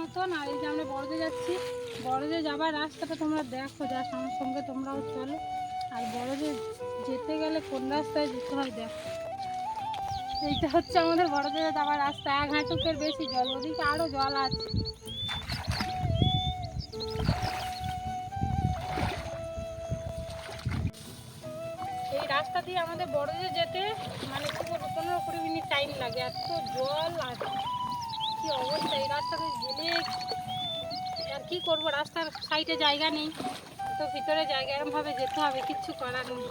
মতন, আর এই যে আমরা বড়দে যাচ্ছি বড়দে যাবার রাস্তাটা তোমরা দেখো, যা আমার সঙ্গে তোমরাও চলো। আর বড়দে যেতে গেলে কোন রাস্তায় যেতে হয় দেখো। এইটা হচ্ছে আমাদের বড়দে যাবার রাস্তা, এক হাঁটুকের বেশি জল, ওদিকে আরও জল আছে। রাস্তা দিয়ে আমাদের বড়দে যেতে মানে পনেরো কুড়ি মিনিট টাইম লাগে। এত জল আর কি অবস্থা এই রাস্তাতে গেলে আর কি করব? রাস্তার সাইডে জায়গা নেই। তো ভিতরে জায়গা এরমভাবে যেতে হবে, কিচ্ছু করার নেই।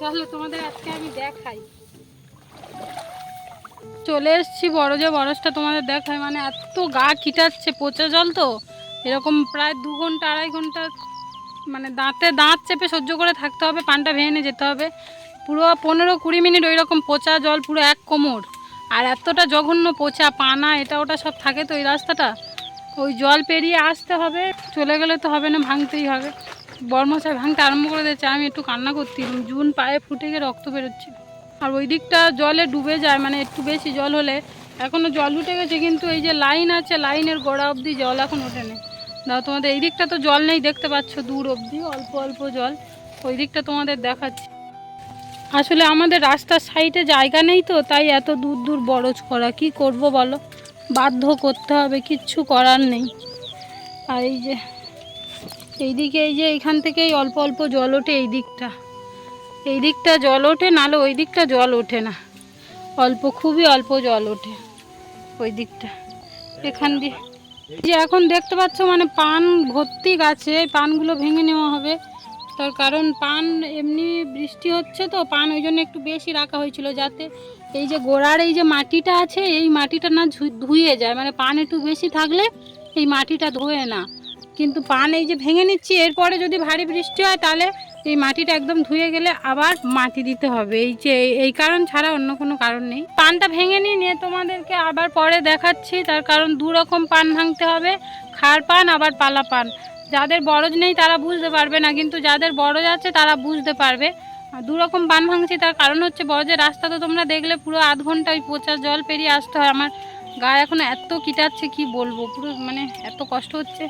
চলো তোমাদের আজকে আমি দেখাই। চলে এসেছি বড় যে বরসটা তোমাদের দেখায় মানে এত গা কিটাচ্ছে পচা জল তো। এরকম প্রায় দু ঘণ্টা, আড়াই ঘণ্টা মানে দাঁতে দাঁত চেপে সহ্য করে থাকতে হবে, পানটা ভেঙে যেতে হবে। পুরো পনেরো কুড়ি মিনিট ওই রকম পচা জল, পুরো এক কোমর। আর এতটা জঘন্য পচা পানা, এটা ওটা সব থাকে তো ওই রাস্তাটা? ওই জল পেরিয়ে আসতে হবে, চলে গেলে তো হবে না, ভাঙতেই হবে। বর্মশাই ভাঙতে আরম্ভ করে দিয়েছে, আমি একটু কান্না করছিলাম জুন পায়ে ফুটে গিয়ে রক্ত বেরোচ্ছিল আর ওই দিকটা জলে ডুবে যায় মানে একটু বেশি জল হলে এখনও জল উঠে গেছে, কিন্তু এই যে লাইন আছে, লাইনের গোড়া অবধি জল এখন ওঠেনি দাও, তোমাদের এই দিকটা তো জল নেই, দেখতে পাচ্ছ দূর অবধি, অল্প অল্প জল। ওই দিকটা তোমাদের দেখাচ্ছি। আসলে আমাদের রাস্তার সাইডে জায়গা নেই তো, তাই এত দূর দূর বরজ করা। কি করব বলো? বাধ্য করতে হবে, কিচ্ছু করার নেই। আর এই যে, এইদিকে এই যে এখান থেকেই অল্প অল্প জল ওঠে এই দিকটা এই দিকটা জল ওঠে, নাহলে ওই দিকটা জল ওঠে না। অল্প, খুবই অল্প জল ওঠে ওই দিকটা এখান দিয়ে যে এখন দেখতে পাচ্ছ মানে পান ভর্তি গাছে পানগুলো ভেঙে নেওয়া হবে। তার কারণ পান এমনি বৃষ্টি হচ্ছে তো, পান ওই জন্য একটু বেশি রাখা হয়েছিল যাতে এই যে গোড়ার এই যে মাটিটা আছে, এই মাটিটা না ধুয়ে যায়। মানে পান একটু বেশি থাকলে এই মাটিটা ধোয়ে না। কিন্তু পান এই যে ভেঙে নিচ্ছি, এরপরে যদি ভারী বৃষ্টি হয় তাহলে এই মাটিটা একদম ধুয়ে গেলে আবার মাটি দিতে হবে। এই যে এই- কারণ ছাড়া অন্য কোনো কারণ নেই। পানটা ভেঙে নিয়ে নিয়ে তোমাদেরকে আবার পরে দেখাচ্ছি। তার কারণ দু রকম পান ভাঙতে হবে। খার পান, আবার পালা পান। যাদের বরজ নেই তারা বুঝতে পারবে না, কিন্তু যাদের বরজ আছে তারা বুঝতে পারবে। আর দু রকম পান ভাঙছি, তার কারণ হচ্ছে বরজের রাস্তা তো তোমরা দেখলে, পুরো আধ ঘণ্টা ওই পচা জল পেরিয়ে আসতে হয়। আমার গায়ে এখন এত কিটাচ্ছে, কি বলব? পুরো মানে এত কষ্ট হচ্ছে।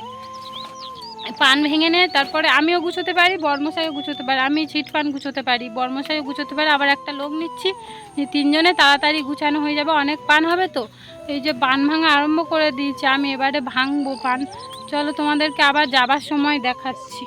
পান ভেঙে নেয় তারপরে আমিও গুছোতে পারি, বর্মশাইও গুছোতে পারি, আমি ছিট পান গুছোতে পারি, বর্মশাইও গুছোতে পারি, আবার একটা লোক নিচ্ছি, যে তিনজনে তাড়াতাড়ি গুছানো হয়ে যাবে, অনেক পান হবে তো। এই যে পান ভাঙা আরম্ভ করে দিয়েছে, আমি এবারে ভাঙবো পান। চলো তোমাদেরকে আবার যাবার সময় দেখাচ্ছি।